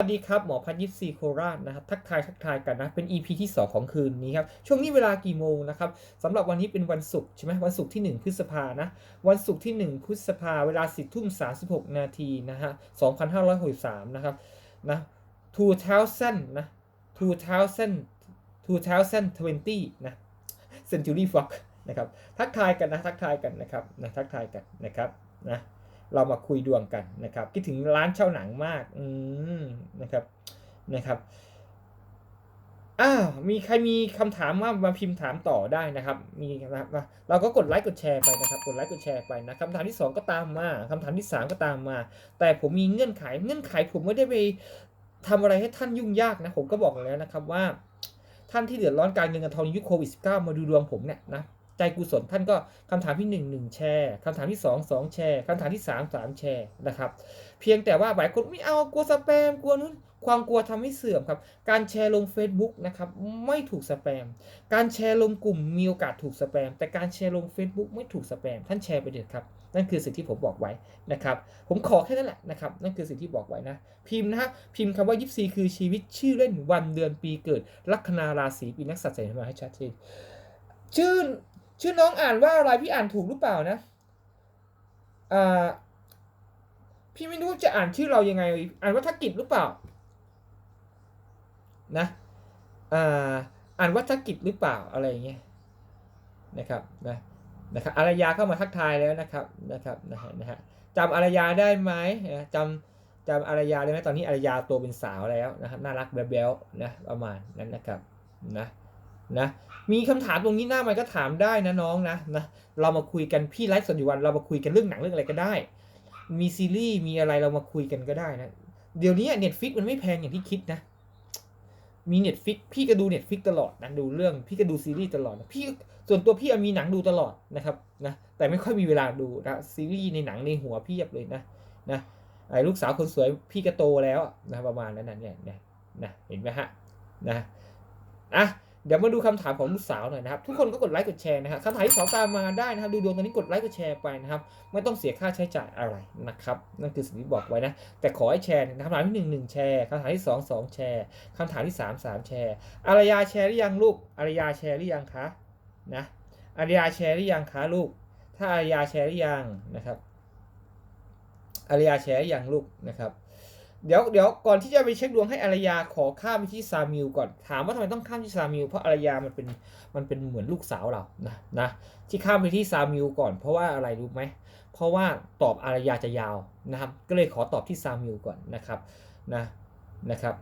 สวัสดีครับ หมอพันยิปซีโคราชนะครับ ทักทายทักทายกันนะ เป็น EP ที่ 2 ของคืนนี้ครับ ช่วงนี้เวลากี่โมงนะครับสำหรับวันนี้เป็นวันศุกร์ใช่ไหมวันศุกร์ที่ 1 พฤษภานะ วันศุกร์ที่ 1 พฤษภาเวลา 10ทุ่ม36 นาทีนะฮะ 2563 นะครับ นะ2000นะ2000 2020 นะ Century Fox นะครับ ทักทายกันนะ ทักทายกันนะครับ นะ ทักทายกันนะครับ นะ เรามาคุยดวงกันนะครับคิดถึงร้านเช่าหนังมากอืมนะครับนะครับอ้าวมีใครมีคำถามว่ามาพิมพ์ถามต่อได้นะครับ มีนะครับเราก็กดไลค์กดแชร์ไปนะครับกดไลค์กดแชร์ไปนะคำถามที่สองก็ตามมาคำถามที่สามก็ตามมา แต่ผมมีเงื่อนไขเงื่อนไขผมไม่ได้ไปทำอะไรให้ท่านยุ่งยากนะผมก็บอกแล้วนะครับว่า ท่านที่เดือดร้อนการเงินการทองยุคโควิด -19 มาดูดวงผมเนี่ยนะ ใจกุศลท่านก็คำถามที่ 1 1 แชร์คำถามที่ 2 2 แชร์คำถามที่ 3 3 แชร์นะครับ เพียงแต่ว่าหลายคนไม่เอากลัวสแปมกลัวนู้นความกลัวทำให้เสื่อมครับ การแชร์ลง Facebook นะครับไม่ถูกสแปม การแชร์ลงกลุ่มมีโอกาสถูกสแปม แต่การแชร์ลง Facebook ไม่ถูกสแปม ท่านแชร์ไปเถิดครับ นั่นคือสิ่งที่ผมบอกไว้นะครับ ผมขอแค่นั้นแหละนะครับ นั่นคือสิ่งที่บอกไว้นะ พิมพ์นะฮะ พิมพ์คำว่ายิปซีคือชีวิตชื่อเล่นวันเดือนปีเกิด ลัคนาราศีปีนักสัตว์ใส่มาให้ชัดเจนชื่อ ชื่อน้องอ่านว่าอะไรพี่อ่านถูกหรือเปล่านะอ่าพี่ไม่รู้จะอ่านชื่อเรายังไง อ่านวัฒกิจหรือเปล่า นะอ่าอ่านวัฒกิจหรือเปล่าอะไรอย่างเงี้ยนะครับนะนะครับอารยาเข้ามาทักทายแล้วนะครับนะครับนะฮะนะฮะจำอารยาได้ไหมจำจำอารยาได้ไหมตอนนี้อารยาโตเป็นสาวแล้วนะครับน่ารักแบ๊วๆนะประมาณนั้นนะครับนะ นะ มีคำถามตรงนี้หน้ามันก็ถามได้นะน้องนะนะ เรามาคุยกันพี่ไลฟ์สดอยู่วันเรามาคุยกันเรื่องหนังเรื่องอะไรก็ได้ มีซีรีส์มีอะไรเรามาคุยกันก็ได้นะ เดี๋ยวนี้เน็ตฟิกมันไม่แพงอย่างที่คิดนะ มีเน็ตฟิกพี่ก็ดูเน็ตฟิกตลอดนะดูเรื่องพี่ก็ดูซีรีส์ตลอดนะพี่ส่วนตัวพี่มีหนังดูตลอดนะครับนะแต่ไม่ค่อยมีเวลาดูนะซีรีส์ในหนังในหัวพี่เยบเลยนะนะไอ้ลูกสาวคนสวยพี่ก็โตแล้วนะประมาณนั้นนะเนี่ยนะนะเห็นไหมฮะนะอะ เดี๋ยวมาดูคำถามของลูกสาวหน่อยนะครับ ทุกคนก็กดไลค์กดแชร์นะครับคำถามที่สองตามมาได้นะครับ ดูดวงตอนนี้กดไลค์กดแชร์ไปนะครับ ไม่ต้องเสียค่าใช้จ่ายอะไรนะครับ นั่นคือสิ่งที่บอกไว้นะ แต่ขอให้แชร์นะคำถามที่หนึ่งหนึ่งแชร์คำถามที่สองสองแชร์คำถามที่สามสามแชร์อารยาแชร์หรือยังลูกอารยาแชร์หรือยังคะนะอารยาแชร์หรือยังคะลูก ถ้าอารยาแชร์หรือยังนะครับอารยาแชร์หรือยังลูกนะครับ เดี๋ยวเดี๋ยวก่อนที่จะไปเช็คดวงให้อารยาขอข้ามไปที่ซามิลก่อนถามว่าทำไมต้องข้ามที่ซามิลเพราะอารยามันเป็นมันเป็นเหมือนลูกสาวเรานะนะที่ข้ามไปที่ซามิลก่อน เพราะว่าอะไรรู้ไหมเพราะว่าตอบอารยาจะยาวนะครับ ก็เลยขอตอบที่ซามิลก่อนนะครับนะนะครับ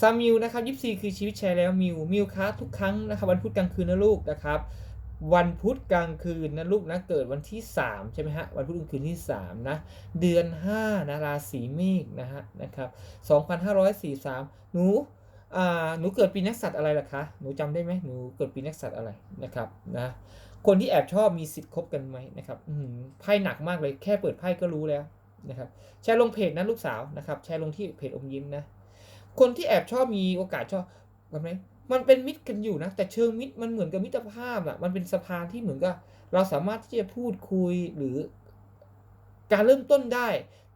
ซามิลนะครับยิปซีคือชีวิตแชร์แล้วมิวมิวคะทุกครั้งนะครับวันพุธกลางคืนนะลูกนะครับ วันพุธกลางคืนนะลูกนะเกิดวันที่ 3 ใช่ไหมฮะวันพุธกลางคืนที่3นะเดือน5นะราศีเมษนะฮะนะครับ2543 หนูอ่าหนูเกิดปีนักสัตว์อะไรล่ะคะหนูจำได้ไหมหนูเกิดปีนักสัตว์อะไรนะครับนะคนที่แอบชอบมีสิทธิ์คบกันไหมนะครับไพ่หนักมากเลยแค่เปิดไพ่ก็รู้แล้วนะครับแชร์ลงเพจนะลูกสาวนะครับแชร์ลงที่เพจอมยิ้มนะคนที่แอบชอบมีโอกาสชอบแบบไหม มันเป็นมิตรกันอยู่นะ แต่เชิงมิตรมันเหมือนกับมิตรภาพอะมันเป็นสะพานที่เหมือนกับ เราสามารถที่จะพูดคุยหรือ การเริ่มต้นได้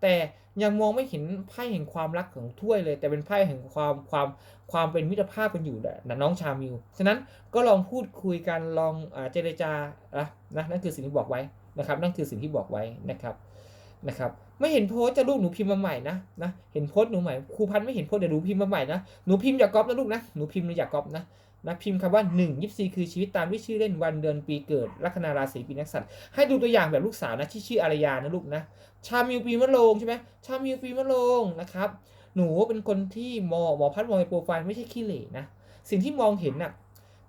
แต่ยังมองไม่เห็นไพ่แห่งความรักของถ้วยเลย แต่เป็นไพ่แห่งความความความเป็นมิตรภาพกันอยู่นะน้องชามิวฉะนั้นก็ลองพูดคุยกันลองอเจรจานะนะนั่นคือสิ่งที่บอกไว้นะครับ นั่นคือสิ่งที่บอกไว้นะครับ นะครับไม่เห็นโพสจะลูกหนูพิมพ์มาใหม่นะนะเห็นโพสหนูใหม่ครูพันธ์ไม่เห็นโพสเดี๋ยวหนูพิมพ์มาใหม่นะหนูพิมพ์อย่าก๊อปนะลูกนะหนูพิมพ์อย่าก๊อปนะนะพิมพ์คำว่า1 24คือชีวิตตามด้วยชื่อเล่นวันเดือนปีเกิดลัคนาราศีปีนักสัตว์ให้ดูตัวอย่างแบบลูกสาวนะที่ชื่ออารยานะลูกนะชามิวปีมะโรงใช่ไหมชามิวปีมะโรงนะครับหนูเป็นคนที่มอหมอพัดมองในโปรไฟล์ไม่ใช่ขี้เหร่นะสิ่งที่มองเห็นน่ะ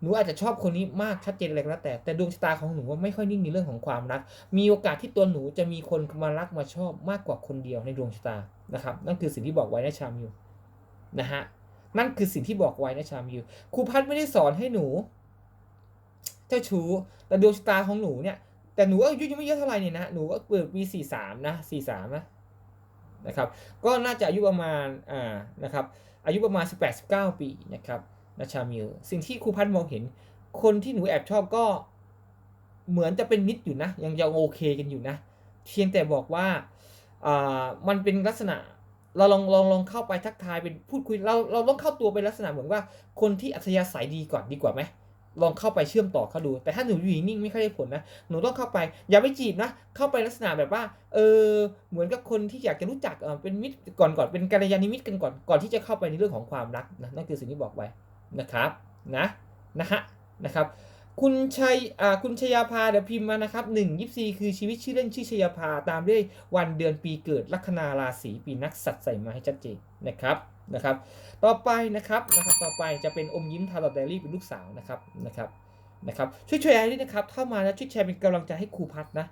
หนูอาจจะชอบคนนี้มากชัดเจนอะไรก็แล้วแต่แต่ดวงชะตาของหนูว่าไม่ค่อยนิ่งในเรื่องของความรัก มีโอกาสที่ตัวหนูจะมีคนมารักมาชอบมากกว่าคนเดียวในดวงชะตานะครับ นั่นคือสิ่งที่บอกไว้นะชามิวนะฮะนั่นคือสิ่งที่บอกไว้นะชามิวครูพัดไม่ได้สอนให้หนู เจ้าชู้แต่ดวงชะตาของหนูเนี่ยแต่หนูอายุยังไม่เยอะเท่าไหร่เนี่ยนะหนูก็เกิดปีสี่สามนะสี่สามนะนะครับ ก็น่าจะอายุประมาณอ่านะครับ อายุประมาณ 18 19 ปีนะครับ นะชามิลสิ่งที่ครูพันธ์มองเห็น คนที่หนูแอบชอบก็เหมือนจะเป็นมิตรอยู่นะ ยังยังโอเคกันอยู่นะ เพียงแต่บอกว่าอ่ามันเป็นลักษณะเราลองลองลองเข้าไปทักทายเป็นพูดคุยเราเราต้องเข้าตัวเป็นลักษณะเหมือนว่า คนที่อัธยาศัยดีก่อนดีกว่าไหมลองเข้าไปเชื่อมต่อเขาดู แต่ถ้าหนูอยู่นิ่งไม่ค่อยได้ผลนะ หนูต้องเข้าไป อย่าไปจีบนะ เข้าไปลักษณะแบบว่า เออ เหมือนกับคนที่อยากจะรู้จัก เออเป็นมิตรก่อนก่อน เป็นกัลยาณมิตรกันก่อน ก่อนที่จะเข้าไปในเรื่องของความรักนะ นั่นคือสิ่งที่บอกไว้ นะครับนะนะฮะนะครับคุณชัยอ่าคุณชยาภาเดี๋ยวพิมพ์มานะครับหนึ่งยิปซีคือชีวิตชื่อเล่นชื่อชยาภาตามด้วยวันเดือนปีเกิดลัคนาราศีปีนักสัตว์ใส่มาให้ชัดเจนนะครับนะครับ ต่อไปนะครับนะครับต่อไปจะเป็นอมยิ้มทารอดไดรี่เป็นลูกสาวนะครับนะครับนะครับช่วยแช่วยอะไรด้วยนะครับ เข้ามาแล้วช่วยแชร์เป็นกำลังใจให้ครูพัฒนะ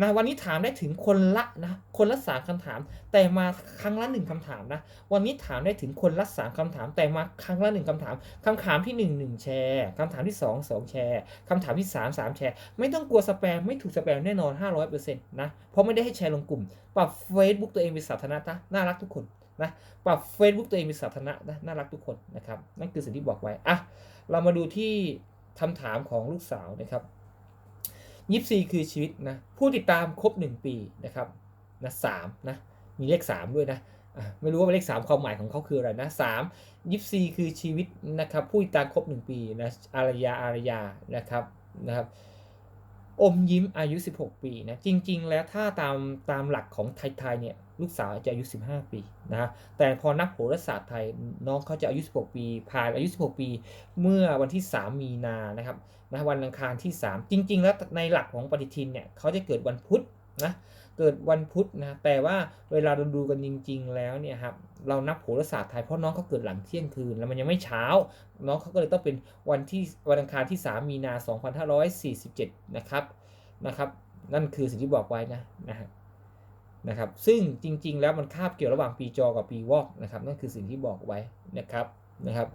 นะวันนี้ถามได้ถึงคนละนะคนละสามคำถาม แต่มาครั้งละหนึ่งคำถามนะวันนี้ถามได้ถึงคนละสามคำถาม แต่มาครั้งละหนึ่งคำถามคำถามที่หนึ่งหนึ่งแชร์คำถามที่สองสองแชร์คำถามที่สามสามแชร์ ไม่ต้องกลัวสแปมไม่ถูกสแปมแน่นอน500%นต์นะเพราะไม่ได้ให้แชร์ลงกลุ่มปรับ Facebook ตัวเองเป็นสาธารณะนะน่ารักทุกคนนะปรับ Facebook ตัวเองเป็นสาธารณะนะน่ารักทุกคนนะครับนั่นคือสิ่งที่บอกไว้อะเรามาดูที่คำถามของลูกสาวนะครับ ยิปซีคือชีวิตนะผู้ติดตามครบ 1 ปีนะครับนะสามนะมีเลข 3 ด้วยนะไม่รู้ว่าเลข 3 ความหมายของเขาคืออะไรนะสามยิปซีคือชีวิตนะครับผู้ติดตามครบ 1 ปีนะอารยาอารยานะครับนะครับอมยิ้มอายุ 16 ปีนะจริง ๆ แล้วถ้าตามตามหลักของไทยๆเนี่ยลูกสาวจะอายุ 15 ปีนะแต่พอนับโหราศาสตร์ไทยน้องเขาจะอายุ 16 ปี ผ่านอายุ 16 ปี เมื่อวันที่ 3 มีนานะครับ นะวันอังคารที่ 3 จริง ๆ แล้วในหลักของปฏิทินเนี่ยเขาจะเกิดวันพุธนะเกิดวันพุธนะแต่ว่าเวลาเราดูกันจริง ๆ แล้วเนี่ยครับเรานับโหราศาสตร์ไทยเพราะน้องเขาเกิดหลังเที่ยงคืน แล้วมันยังไม่เช้า น้องเขาก็เลยต้องเป็นวันที่วันอังคารที่ 3 มีนา 2547 นะครับนะครับ นั่นคือสิ่งที่บอกไว้นะนะฮะนะครับซึ่งจริง ๆ แล้วมันคาบเกี่ยวระหว่างปีจอกับปีวอกนะครับนั่นคือสิ่งที่บอกไว้นะครับ นะครับ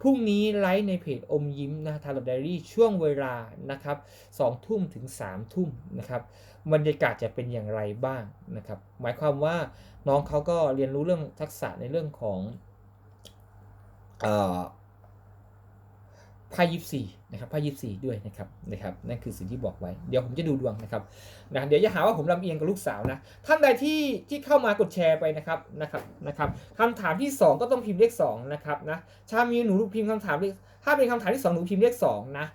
พรุ่งนี้ไลฟ์ในเพจอมยิ้มนะทาร์ดไดรี่ช่วงเวลานะครับสองทุ่มถึงสามทุ่มนะครับบรรยากาศจะเป็นอย่างไรบ้างนะครับ หมายความว่าน้องเขาก็เรียนรู้เรื่องทักษะในเรื่องของเอ่อ ไพ่ยิปซีนะครับไพ่ยิปซีด้วยนะครับนะครับนั่นคือสิ่งที่บอกไว้ เดี๋ยวผมจะดูดวงนะครับนะเดี๋ยวจะหาว่าผมลำเอียงกับลูกสาวนะ ท่านใดที่ที่เข้ามากดแชร์ไปนะครับนะครับนะครับคำถามที่ 2 ก็ต้องพิมพ์เลข2นะครับนะชามีหนูพิมพ์คำถามเลขถ้าเป็นคำถามที่ 2 หนูพิมพ์เลข2นะ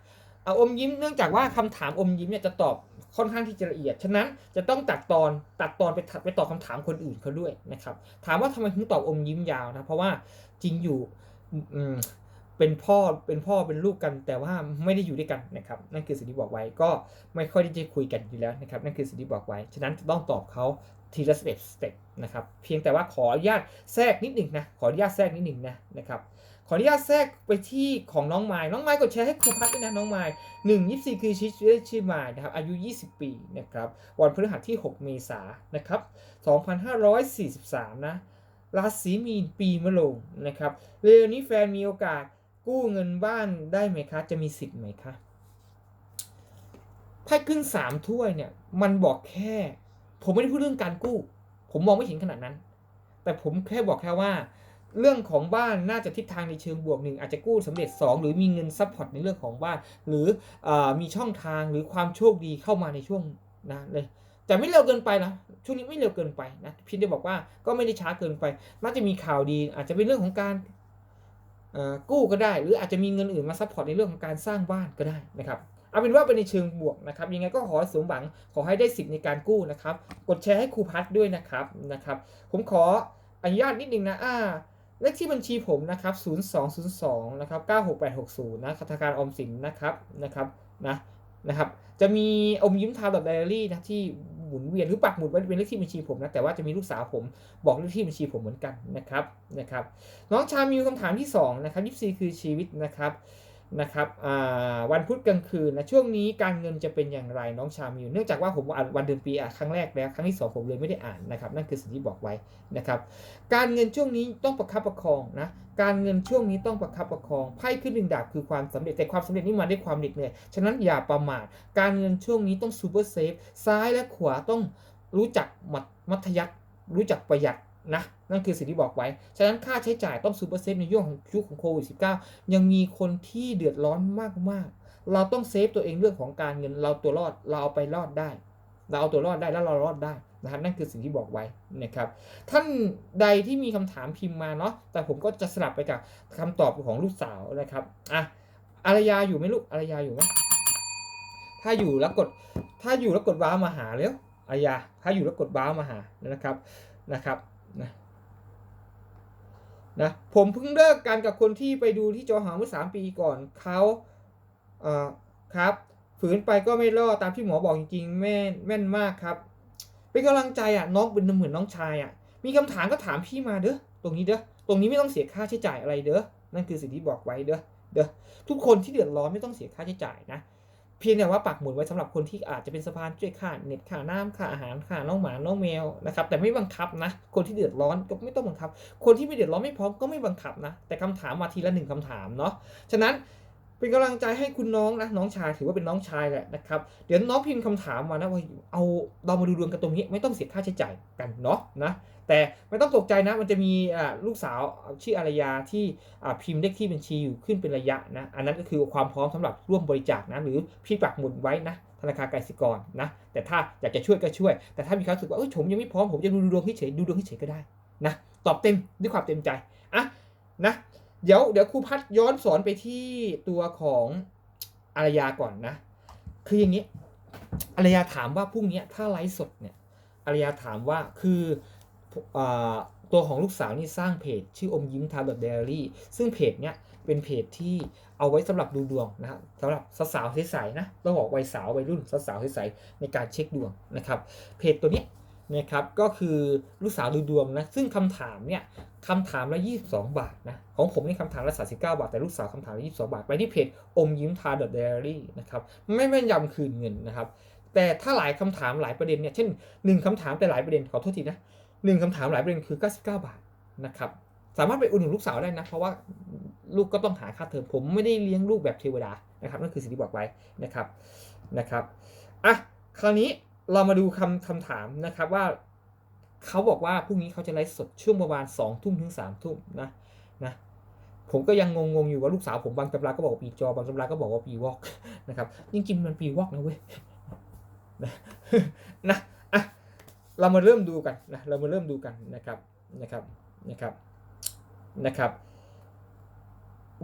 เอาอมยิ้มเนื่องจากว่าคำถามอมยิ้มเนี่ยจะตอบค่อนข้างที่จะละเอียด ฉะนั้นจะต้องตัดตอนตัดตอนไปไปตอบคำถามคนอื่นเขาด้วยนะครับ ถามว่าทำไมถึงตอบอมยิ้มยาวนะ เพราะว่าจริงอยู่อืม เป็นพ่อเป็นพ่อเป็นลูกกัน แต่ว่าไม่ได้อยู่ด้วยกันนะครับ นั่นคือสิ่งที่บอกไว้ก็ไม่ค่อยที่จะคุยกันอยู่แล้วนะครับ นั่นคือสิ่งที่บอกไว้ ฉะนั้นจะต้องตอบเขาทีละสเต็ปสเต็ปนะครับ เพียงแต่ว่าขออนุญาตแทรกนิดหนึ่งนะขออนุญาตแทรกนิดหนึ่งนะนะครับขออนุญาตแทรกไปที่ของน้องไม้น้องไม้กดแชร์ให้ครูพัดด้วยนะน้องไม้หนึ่งยี่สี่คือชื่อชื่อไม้นะครับอายุ 20 ปีนะครับวันพฤหัสที่ 6 เมษายนนะครับ2543 นะราศีมีนปีมะโรงนะครับเร็วนี้แฟนมีโอกาส กู้เงินบ้านได้ไหมคะ จะมีสิทธิ์ไหมคะไพ่ขึ้นสามถ้วยเนี่ย มันบอกแค่ ผมไม่ได้พูดเรื่องการกู้ ผมมองไม่เห็นขนาดนั้น แต่ผมแค่บอกแค่ว่า เรื่องของบ้านน่าจะทิศทางในเชิงบวกหนึ่งอาจจะกู้สำเร็จ 2 หรือมีเงินซัพพอร์ตในเรื่องของบ้าน หรืออมีช่องทางหรือความโชคดีเข้ามาในช่วงนะเลยแต่ไม่เร็วเกินไปนะช่วงนี้ไม่เร็วเกินไปนะพี่ได้บอกว่าก็ไม่ได้ช้าเกินไป น่าจะมีข่าวดี อาจจะเป็นเรื่องของการ กู้ก็ได้ หรืออาจจะมีเงินอื่นมาซัพพอร์ตในเรื่องของการสร้างบ้านก็ได้นะครับเอาเป็นว่าเป็นในเชิงบวกนะครับยังไงก็ขอสมหวังขอให้ได้สิทธิ์ในการกู้นะครับ กดแชร์ให้ครูพัดด้วยนะครับนะครับ ผมขออนุญาตนิดนึงนะอ่าเลขที่บัญชีผมนะครับ 0202 นะครับ 96860 นะธนาคารออมสินนะครับ นะครับ นะ นะครับ จะมีอมยิ้มทาวน์ดอทไดอารี่นะที่ หมุนเวียนหรือปักหมุดไว้เป็นเลขที่บัญชีผมนะแต่ว่าจะมีลูกสาวผมบอกเลขที่บัญชีผมเหมือนกันนะครับนะครับน้องชามิวคำถามที่2นะครับยิปซีคือชีวิตนะครับ นะครับวันพุธกลางคืนนะช่วงนี้การเงินจะเป็นอย่างไรน้องชามิวเนื่องจากว่าผมอ่านวันเดือนปีอะครั้งแรกแล้วครั้งที่ 2 ผมเลยไม่ได้อ่านนะครับ นั่นคือสิ่งที่บอกไว้นะครับ การเงินช่วงนี้ต้องประคับประคองนะการเงินช่วงนี้ต้องประคับประคองไพ่ขึ้นหนึ่งดาบคือความสำเร็จแต่ความสำเร็จนี้มาด้วยความเหน็ดเหนื่อยฉะนั้นอย่าประมาทการเงินช่วงนี้ต้องซูเปอร์เซฟซ้ายและขวาต้องรู้จักมัดมัธยัติรู้จักประหยัด นะนั่นคือสิ่งที่บอกไว้ ฉะนั้นค่าใช้จ่ายต้องซูเปอร์เซฟในยุคของยุคของโควิด -19 ยังมีคนที่เดือดร้อนมากๆ เราต้องเซฟตัวเองเรื่องของการเงินเราตัวรอดเราเอาไปรอดได้ เราเอาตัวรอดได้แล้วเรารอดได้นะครับนั่นคือสิ่งที่บอกไว้นะครับ ท่านใดที่มีคำถามพิมพ์มาเนาะแต่ผมก็จะสลับไปกับคำตอบของลูกสาวนะครับอะอารยาอยู่ไหมลูกอารยาอยู่ไหมถ้าอยู่แล้วกดถ้าอยู่แล้วกดว้าวมาหาเร็วอารยาถ้าอยู่แล้วกดว้าวมาหานะครับนะครับ นะนะผมเพิ่งเลิกกันกับคนที่ไปดูที่จอหาเมื่อสามปีก่อนเขาเอ่อครับ ฝืนไปก็ไม่รอดตามที่หมอบอกจริงๆแม่นแม่นมากครับเป็นกำลังใจอะน้องเป็นเหมือนน้องชายอะ มีคำถามก็ถามพี่มาเด้อตรงนี้เด้อตรงนี้ไม่ต้องเสียค่าใช้จ่ายอะไรเด้อนั่นคือสิ่งที่บอกไว้เด้อเด้อทุกคนที่เดือดร้อนไม่ต้องเสียค่าใช้จ่ายนะ เพียงแต่ว่าปักหมุดไว้สำหรับคนที่อาจจะเป็นสะพานช่วยค่าเน็ตค่าน้ำค่าอาหารค่าน้องหมาน้องแมวนะครับแต่ไม่บังคับนะ คนที่เดือดร้อนก็ไม่ต้องบังคับ คนที่ไม่เดือดร้อนไม่พร้อมก็ไม่บังคับนะ แต่คำถามมาทีละหนึ่งคำถามเนาะฉะนั้น เป็นกำลังใจให้คุณน้องนะน้องชายถือว่าเป็นน้องชายแหละนะครับเดี๋ยวน้องพิมพ์คำถามมานะว่าเอาเรามาดูดวงกันตรงนี้ ไม่ต้องเสียค่าใช้จ่ายกันเนาะนะแต่ไม่ต้องตกใจนะมันจะมีลูกสาวชื่ออารยาที่พิมพ์เลขที่บัญชีอยู่ขึ้นเป็นระยะนะอันนั้นก็คือความพร้อมสำหรับร่วมบริจาคนะหรือพี่ปักหมุดไว้นะธนาคารกสิกรนะแต่ถ้าอยากจะช่วยก็ช่วย แต่ถ้ามีความรู้สึกว่าเอ้ยผมยังไม่พร้อมผมจะดูดวงเฉยดูดวงเฉยก็ได้นะตอบเต็มด้วยความเต็มใจอะนะ เดี๋ยวเดี๋ยวครูพัดย้อนสอนไปที่ตัวของอารยาก่อนนะ คืออย่างนี้อารยาถามว่าพรุ่งนี้ถ้าไลฟ์สดเนี่ยอารยาถามว่าคืออตัวของลูกสาวนี่สร้างเพจ ชื่ออมยิ้มทาร์ลเดอรี่ ซึ่งเพจเนี้ยเป็นเพจที่เอาไว้สำหรับดูดวงนะครับสำหรับสาวๆใสๆนะต้องบอกวัยสาววัยรุ่นสาวๆใสๆในการเช็คดวงนะครับ เพจตัวนี้นะครับก็คือลูกสาวดูดวงนะซึ่งคำถามเนี่ย คำถามละ 22 บาทนะของผมนี่คำถามละ39 บาท แต่ลูกสาวคำถามละ22 บาท ไปที่เพจอมยิ้มทาร์ลเดอรี่นะครับไม่แม่นยำคืนเงินนะครับ แต่ถ้าหลายคำถามหลายประเด็นเนี่ยเช่น 1คำถามแต่หลายประเด็นขอโทษทีนะหนึ่งคำถามหลายประเด็นคือ 99 บาทนะครับสามารถไปอุดหนุนลูกสาวได้นะ เพราะว่าลูกก็ต้องหาค่าเทอมผมไม่ได้เลี้ยงลูกแบบเทวดานะครับนั่นคือสิ่งที่บอกไว้นะครับนะครับอะคราวนี้เรามาดูคำคำถามนะครับว่า เขาบอกว่าพรุ่งนี้เขาจะไลฟ์สดช่วงประมาณ2ทุ่มถึง3ทุ่มนะนะผมก็ยังงงๆอยู่ว่าลูกสาวผมบางตำราก็บอกว่าปีจอบางตำราก็บอกว่าปีวอกนะครับจริงๆมันปีวอกนะเว้ยนะนะอะเรามาเริ่มดูกันนะเรามาเริ่มดูกันนะครับนะครับนะครับนะครับ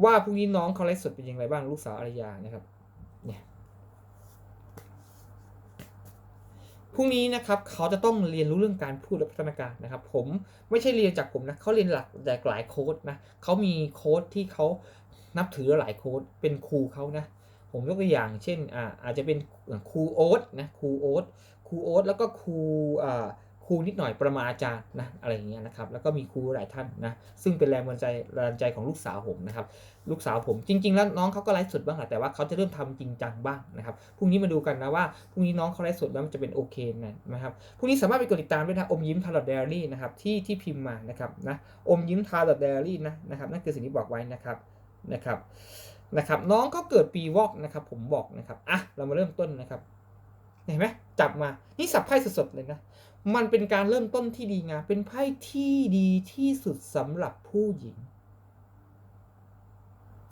ว่าพรุ่งนี้น้องเขาไลฟ์สดเป็นยังไงบ้างลูกสาวอารยานะครับเนี่ย พรุ่งนี้นะครับเขาจะต้องเรียนรู้เรื่องการพูดและพัฒนาการนะครับ ผมไม่ใช่เรียนจากผมนะเขาเรียนหลักจากหลายโค้ดนะเขามีโค้ดที่เขานับถือหลายโค้ดเป็นครูเขานะผมยกตัวอย่างเช่นอ่าอาจจะเป็นครูโอ๊ตนะครูโอ๊ตครูโอ๊ตแล้วก็ครูอ่า ครูนิดหน่อยประมาณอาจารย์นะอะไรอย่างเงี้ยนะครับแล้วก็มีครูหลายท่านนะซึ่งเป็นแรงบันดาลใจแรงบันดาลใจของลูกสาวผมนะครับลูกสาวผมจริง ๆ แล้วน้องเขาก็ไลฟ์สดบ้างแหละแต่ว่าเขาจะเริ่มทำจริงจังบ้างนะครับพรุ่งนี้มาดูกันนะว่าพรุ่งนี้น้องเขาไลฟ์สดแล้วมันจะเป็นโอเคนะนะครับพรุ่งนี้สามารถไปกดติดตามได้นะอมยิ้มทาร์ลเดอรี่นะครับที่ที่พิมพ์มานะครับนะอมยิ้มทาร์ลเดอรี่นะนะครับนั่นคือสิ่งที่บอกไว้นะครับนะครับนะครับน้องเขาเกิดปีวอกนะครับผมบอกนะครับอะเรามาเริ่มต้นนะครับ เห็นไหมจับมา นี่สับไพ่สดๆเลยนะ มันเป็นการเริ่มต้นที่ดีงาม เป็นไพ่ที่ดีที่สุดสำหรับผู้หญิง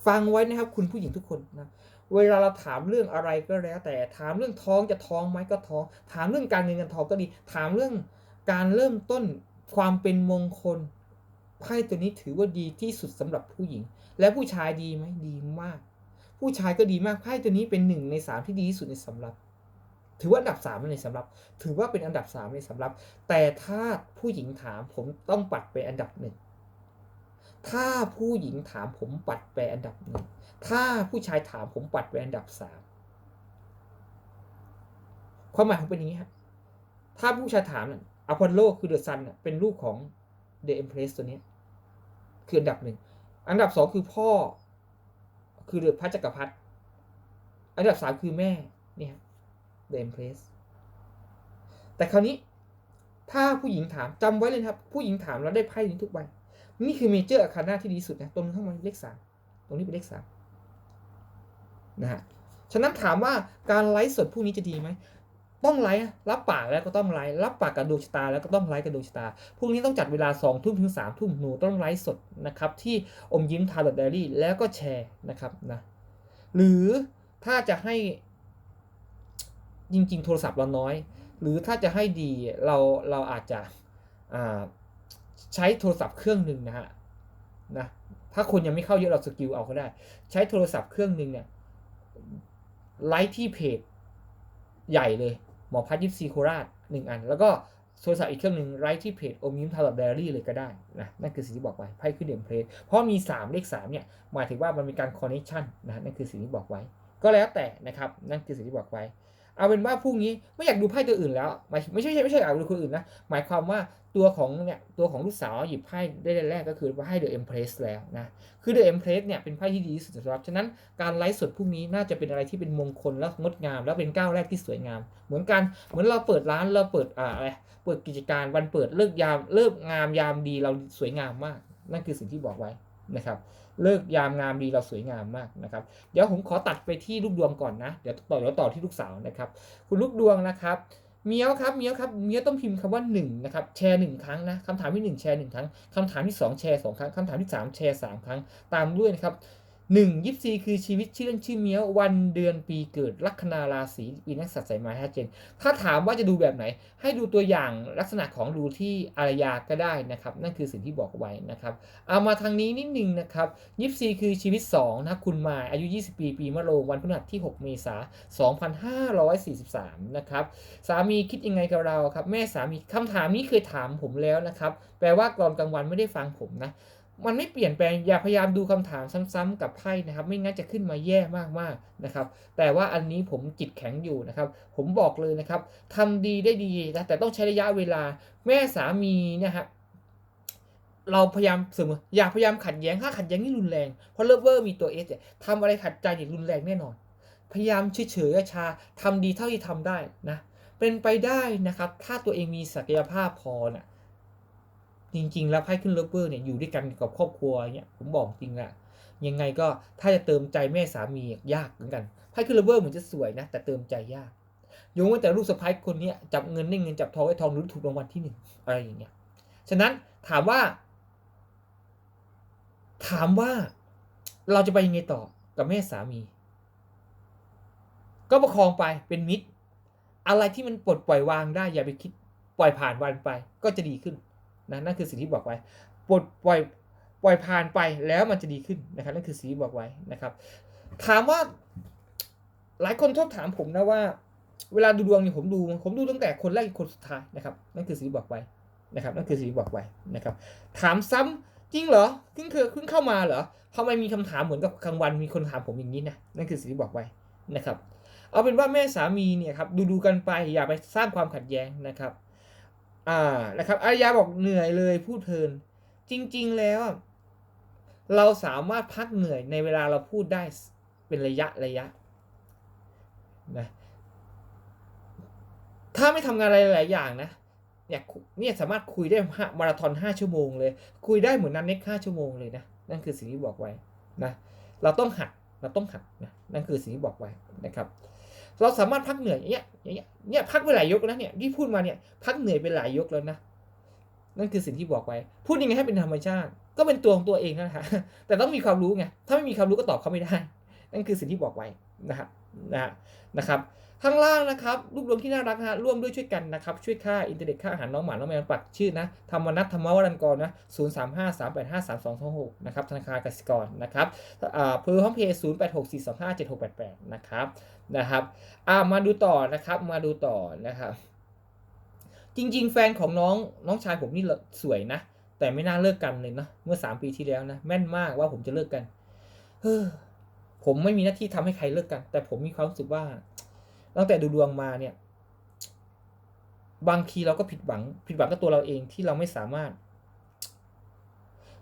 ฟังไว้นะครับ คุณผู้หญิงทุกคนนะ เวลาเราถามเรื่องอะไรก็แล้ว แต่ ถามเรื่องท้องจะท้องไหมก็ท้อง ถามเรื่องการเงินการทองก็ดี ถามเรื่องการเริ่มต้นความเป็นมงคล ไพ่ตัวนี้ถือว่าดีที่สุดสำหรับผู้หญิง และผู้ชายดีไหมดีมาก ผู้ชายก็ดีมาก ไพ่ตัวนี้เป็นหนึ่งในสามที่ดีที่สุดในสำหรับ ถือว่าอันดับสามในสำหรับ ถือว่าเป็นอันดับสามในสำหรับ แต่ถ้าผู้หญิงถามผมต้องปัดไปอันดับหนึ่งถ้าผู้หญิงถามผมปัดไปอันดับหนึ่งถ้าผู้ชายถามผมปัดไปอันดับสามความหมายของเป็นอย่างนี้ครถ้าผู้ชายถามน่ะอพอลโลคือเดอะซันเป็นลูกของเดอะเอ็มเพรสตัวนี้คืออันดับหนึ่งอันดับสองคือพ่อ คือเดอะพระจักรพรรดิอันดับสามคือแม่เนี่ย เดมเพรสแต่คราวนี้ถ้าผู้หญิงถามจำไว้เลยครับ ผู้หญิงถามแล้วได้ไพ่นี้ทุกใบนี่คือเมเจอร์อาคาน่าที่ดีสุดนะตรงนี้ข้างบนเลขสามตรงนี้เป็นเลขสามนะฮะฉะนั้นถามว่าการไลฟ์สดพวกนี้จะดีไหมต้องไลฟ์รับปากแล้วก็ต้องไลฟ์รับปากกับดวงชะตาแล้วก็ต้องไลฟ์กับดวงชะตาพรุ่งนี้ต้องจัดเวลา2องทุ่มถึง3ามทุ่มหนูต้องไลฟ์สดนะครับที่อมยิ้มทาร์ลเดอรี่แล้วก็แชร์นะครับนะหรือถ้าจะให้ จริง ๆ โทรศัพท์เราน้อย หรือถ้าจะให้ดีเราเราอาจจะใช้โทรศัพท์เครื่องหนึ่งนะฮะนะถ้าคนยังไม่เข้าเยอะเราสกิลเอาก็ได้ ใช้โทรศัพท์เครื่องหนึ่งเนี่ยไลฟ์ที่เพจใหญ่เลยหมอพัฒยิปซีโคราชหนึ่งอัน แล้วก็โทรศัพท์อีกเครื่องหนึ่งไลฟ์ที่เพจอมยิ้มทาร์ลดเดลี่เลยก็ได้นะนั่นคือสิ่งที่บอกไว้ไพ่ขึ้นเด่นเพลสเพราะมี 3 เลข3เนี่ยหมายถึงว่ามันมีการคอนเนคชันนะนั่นคือสิ่งที่บอกไว้ ก็แล้วแต่นะครับนั่นคือสิ่งที่บอกไว้ เอาเป็นว่าพรุ่งนี้ไม่อยากดูไพ่ตัวอื่นแล้วไม่ไม่ใช่ไม่ใช่อยากดูคนอื่นนะหมายความว่าตัวของเนี่ยตัวของลูกสาวหยิบไพ่ได้แรกก็คือไพ่เดอะเอ็มเพรสแล้วนะคือเดอะเอ็มเพรสเนี่ยเป็นไพ่ที่ดีที่สุดสำหรับฉะนั้นการไลฟ์สดพรุ่งนี้น่าจะเป็นอะไรที่เป็นมงคลและงดงาม และเป็นก้าวแรกที่สวยงาม เหมือนกันเหมือนเราเปิดร้านเราเปิดอ่าอะไรเปิดกิจการวันเปิดเลิกยามเลิกงามยามดีเราสวยงามมาก นั่นคือสิ่งที่บอกไว้นะครับ เลิกยามงามดีเราสวยงามมากนะครับ เดี๋ยวผมขอตัดไปที่ลูกดวงก่อนนะ เดี๋ยวต่อเดี๋ยวต่อที่ลูกสาวนะครับ คุณลูกดวงนะครับเมียวครับเมียวครับเมียวต้องพิมพ์คำว่า1นะครับแชร์1ครั้งนะคำถามที่ 1 แชร์1ครั้งคำถามที่ 2 แชร์2ครั้งคำถามที่ 3 แชร์3ครั้งตามด้วยนะครับ หนึ่งยิปซีคือชีวิตชื่อเล่นชื่อเมียววันเดือนปีเกิดลัคนาราศีปีนักษัตรสายไม้ห้าเจน ถ้าถามว่าจะดูแบบไหน ให้ดูตัวอย่างลักษณะของดูที่อารยาก็ได้นะครับ นั่นคือสิ่งที่บอกไว้นะครับ เอามาทางนี้นิดนึงนะครับยิปซีคือชีวิต2นะคุณมายอายุ 20 ปีปีมะโรงวันพฤหัสที่ 6 เมษายน2543 นะครับ สามีคิดยังไงกับเราครับ แม่สามีคำถามนี้เคยถามผมแล้วนะครับ แปลว่าก่อนกลางวันไม่ได้ฟังผมนะ มันไม่เปลี่ยนแปลงอย่าพยายามดูคำถามซ้ำๆกับไพ่นะครับ ไม่งั้นจะขึ้นมาแย่มากๆนะครับ แต่ว่าอันนี้ผมจิตแข็งอยู่นะครับ ผมบอกเลยนะครับทำดีได้ดีนะแต่ต้องใช้ระยะเวลาแม่สามีนะฮะเราพยายามเสมออย่าพยายามขัดแย้งถ้าขัดแย้งนี่รุนแรงเพราะเลิฟเวอร์มีตัวเอสเนี่ยทำอะไรขัดใจอย่างรุนแรงแน่นอน พยายามเฉยๆชาทำดีเท่าที่ทำได้นะเป็นไปได้นะครับ ถ้าตัวเองมีศักยภาพพอนะ่ะ จริง ๆ แล้วไพ่ขึ้นเลเวอร์เนี่ยอยู่ด้วยกันกับครอบครัวเนี่ยผมบอกจริงอะยังไงก็ถ้าจะเติมใจแม่สามียากเหมือนกันไพ่ขึ้นเลเวอร์เหมือนจะสวยนะ แต่เติมใจยากยกเว้นแต่ลูกสะพ้ายคนนี้จับเงินได้เงินจับทองไว้ทองหรือถูกรางวัลที่หนึ่งอะไรอย่างเงี้ยฉะนั้นถามว่า ถามว่าเราจะไปยังไงต่อกับแม่สามี ก็ประคองไปเป็นมิตร อะไรที่มันปลดปล่อยวางได้อย่าไปคิดปล่อยผ่านวันไป ก็จะดีขึ้น นะนั่นคือสิ่งที่บอกไว้ปลดปล่อยปล่อยผ่านไปแล้วมันจะดีขึ้นนะครับนั่นคือสิ่งที่บอกไว้นะครับ ถามว่าหลายคนชอบถามผมนะว่า เวลาดูดวงเนี่ยผมดู ผมดูตั้งแต่คนแรกคนสุดท้ายนะครับ นั่นคือสิ่งที่บอกไว้นะครับ นั่นคือสิ่งที่บอกไว้นะครับ ถามซ้ำจริงเหรอเพิ่งเคยเพิ่งเข้ามาเหรอทำไมมีคำถามเหมือนกับกลางวันมีคนถามผมอย่างนี้นะนั่นคือสิ่งที่บอกไว้นะครับ เอาเป็นว่าแม่สามีเนี่ยครับดูดูกันไปอย่าไปสร้างความขัดแย้งนะครับ อ่านะครับอารยาบอกเหนื่อยเลยพูดเพลิน จริง ๆ แล้ว เราสามารถพักเหนื่อยในเวลาเราพูดได้เป็นระยะระยะนะถ้าไม่ทำงานอะไรหลายอย่างนะเนี่ยเนี่ยสามารถคุยได้มาราธอนห้าชั่วโมงเลย คุยได้เหมือนนันเน็กห้าชั่วโมงเลยนะนั่นคือสิ่งที่บอกไว้นะเราต้องหัดเราต้องหัดนะนั่นคือสิ่งที่บอกไว้นะครับ เราสามารถพักเหนื่อยอย่างเงี้ยอย่างเงี้ยเนี่ยพักไปหลายยกแล้วเนี่ยที่พูดมาเนี่ยพักเหนื่อยไปหลายยกแล้วนะนั่นคือสิ่งที่บอกไว้พูดยังไงให้เป็นธรรมชาติ ก็เป็นตัวของตัวเองนะฮะแต่ต้องมีความรู้ไงถ้าไม่มีความรู้ก็ตอบเขาไม่ได้ นั่นคือสิ่งที่บอกไว้นะฮะนะฮะนะครับ ข้างล่างนะครับรูปรวมที่น่ารักฮะร่วมด้วยช่วยกันนะครับช่วยค่าอินเทอร์เน็ตค่าอาหารน้องหมาน้องแมวปักชื่อนะธรรมนัทธรรมวรันกรนะศูนย์สามห้าสามแปดห้าสามสองสองหกนะครับธนาคารกสิกรนะครับอ่าเพอร์ฮอมเพย์ศูนย์แปดหกสี่สองห้าเจ็ดหกแปดแปดนะครับนะครับอ่ามาดูต่อนะครับมาดูต่อนะครับ จริง ๆ แฟนของน้องน้องชายผมนี่สวยนะ แต่ไม่น่าเลิกกันเลยนะเมื่อสามปีที่แล้วนะแม่นมากว่าผมจะเลิกกันเฮ้อผมไม่มีหน้าที่ทำให้ใครเลิกกัน แต่ผมมีความรู้สึกว่า ตั้งแต่ดูดวงมาเนี่ย บางทีเราก็ผิดหวัง ผิดหวังกับตัวเราเองที่เราไม่สามารถ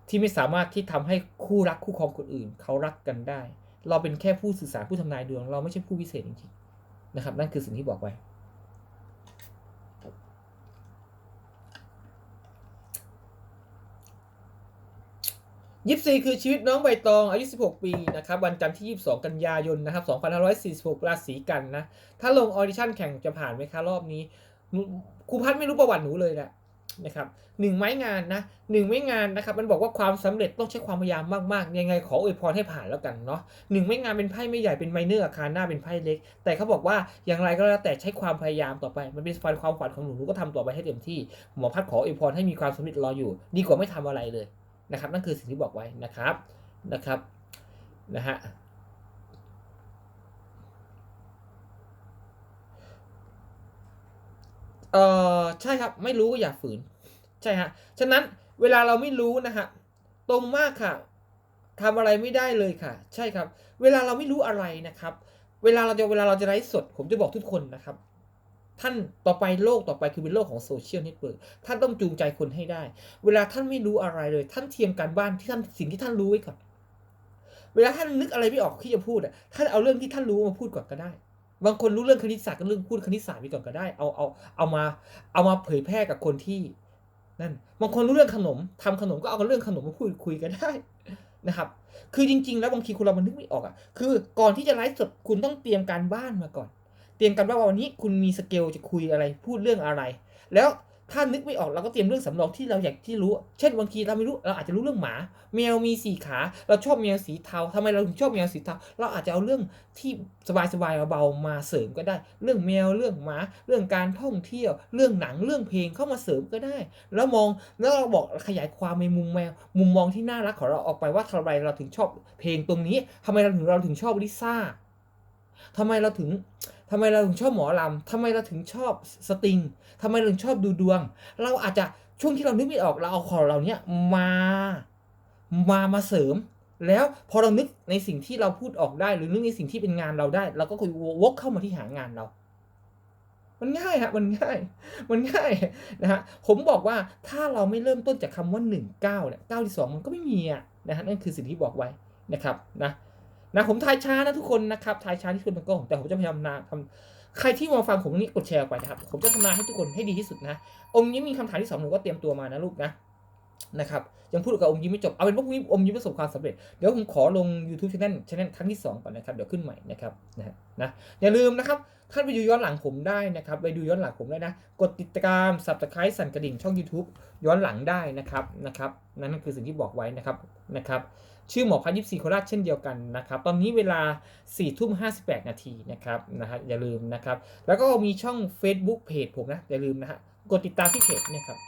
ที่ไม่สามารถที่ทำให้คู่รักคู่ครองคนอื่น เขารักกันได้ เราเป็นแค่ผู้สื่อสารผู้ทำนายดวง เราไม่ใช่ผู้พิเศษจริงๆนะครับ นั่นคือสิ่งที่บอกไว้ ยิปซีคือชีวิตน้องใบตองอายุ 16 ปีนะครับวันจันทร์ที่ 22 กันยายนนะครับ2546 ราศีกันนะ ถ้าลงออดิชั่นแข่งจะผ่านไหมคะรอบนี้ครูพัดไม่รู้ประวัติหนูเลยแหละนะครับหนึ่งไม้งานนะหนึ่งไม้งานนะครับมันบอกว่าความสำเร็จต้องใช้ความพยายามมากๆยังไงขออวยพรให้ผ่านแล้วกันเนาะหนึ่งไม้งานเป็นไพ่ไม่ใหญ่เป็นไมเนอร์อาคารหน้าเป็นไพ่เล็ก แต่เขาบอกว่าอย่างไรก็แล้วแต่ใช้ความพยายามต่อไป มันเป็นฝันความฝันของหนูหนูก็ทำต่อไปให้เต็มที่หมอพัดขออวยพรให้มีความสำเร็จรออยู่ ดีกว่าไม่ทำอะไรเลย นะครับ นั่นคือสิ่งที่บอกไว้นะครับนะครับนะฮะเออใช่ครับไม่รู้ก็อย่าฝืน ใช่ฮะฉะนั้นเวลาเราไม่รู้นะฮะตรงมากค่ะทำอะไรไม่ได้เลยค่ะ ใช่ครับ เวลาเราไม่รู้อะไรนะครับ เวลาเราจะเวลาเราจะไลฟ์สด ผมจะบอกทุกคนนะครับ ท่านต่อไปโลกต่อไปคือเป็นโลกของโซเชียลเน็ตเวิร์กท่านต้องจูงใจคนให้ได้ เวลาท่านไม่รู้อะไรเลย ท่านเทียมการบ้านที่ท่านสิ่งที่ท่านรู้ไว้ก่อนเวลาท่านนึกอะไรไม่ออกที่จะพูดอะท่านเอาเรื่องที่ท่านรู้มาพูดก่อนก็ได้ บางคนรู้เรื่องคณิตศาสตร์ก็เรื่องพูดคณิตศาสตร์ไปก่อนก็ได้ เอาเอาเอามาเอามาเผยแพร่กับคนที่นั่นบางคนรู้เรื่องขนมทำขนมก็เอาเรื่องขนมมาพูดคุยกันได้นะครับ คือจริง ๆ แล้วบางทีคุณเรามันนึกไม่ออกอะคือ ก่อนที่จะไลฟ์สดคุณต้องเตรียมการบ้านมาก่อน รียมการบ้านว่าวันนี้คุณมีสเกลจะคุยอะไรพูดเรื่องอะไร แล้วถ้านึกไม่ออกเราก็เตรียมเรื่องสำรองที่เราอยากที่รู้ เช่นบางทีเราไม่รู้เราอาจจะรู้เรื่องหมา แมวมีสี่ขา เราชอบแมวสีเทาทำไมเราถึงชอบแมวสีเทา เราอาจจะเอาเรื่องที่สบายๆเบาๆมาเสริมก็ได้ เรื่องแมวเรื่องหมา เรื่องการท่องเที่ยว เรื่องหนังเรื่องเพลงเข้ามาเสริมก็ได้ แล้วมองแล้วเราบอกขยายความในมุมแมวมุมมองที่น่ารักของเราออกไปว่าทำไมเราถึงชอบเพลงตรงนี้ทำไมเราถึงเราถึงชอบลิซ่า ทำไมเราถึงทำไมเราถึงชอบหมอลำทำไมเราถึงชอบสตริงทำไมเราถึงชอบดูดวง เราอาจจะช่วงที่เรานึกไม่ออกเราเอาของเราเนี้ยมามามาเสริม แล้วพอเรานึกในสิ่งที่เราพูดออกได้ หรือนึกในสิ่งที่เป็นงานเราได้เราก็คุยวกเข้ามาที่หางานเรา มันง่ายฮะมันง่าย มันง่ายนะฮะผมบอกว่าถ้าเราไม่เริ่มต้นจากคำว่าหนึ่งเก้าเนี่ยเก้าที่สองมันก็ไม่มีอะนะฮะนั่นคือสิ่งที่บอกไว้นะครับนะ นะผมทายช้านะทุกคนนะครับทายช้าที่คุณเป็นก็ผมแต่ผมจะพยายามนาทำใครที่มาฟังผมนี้กดแชร์ไปนะครับ ผมจะทำนายให้ทุกคนให้ดีที่สุดนะอมยิ้มมีคำถามที่สองหนูก็เตรียมตัวมานะลูกนะนะครับยังพูดกับอมยิ้มไม่จบเอาเป็นว่าพรุ่งนี้อมยิ้มประสบความสำเร็จเดี๋ยวผมขอลง YouTube channel channel ครั้งที่ 2 ก่อนนะครับเดี๋ยวขึ้นใหม่นะครับนะฮะนะอย่าลืมนะครับท่านไปดูย้อนหลังผมได้นะครับไปดูย้อนหลังผมได้นะ กดติดตาม subscribe สั่นกระดิ่งช่อง YouTube ย้อนหลังได้นะครับนะครับนั่นคือสิ่งที่บอกไว้นะครับนะครับ ชื่อหมอพันยิปซีโคราชเช่นเดียวกันนะครับ ตอนนี้เวลา4ี่ทุ่มห้นาทีนะครับนะฮะอย่าลืมนะครับ แล้วก็มีช่อง Facebook เพจผมนะ อย่าลืมนะฮะ กดติดตามที่เพจเนี่ยครับ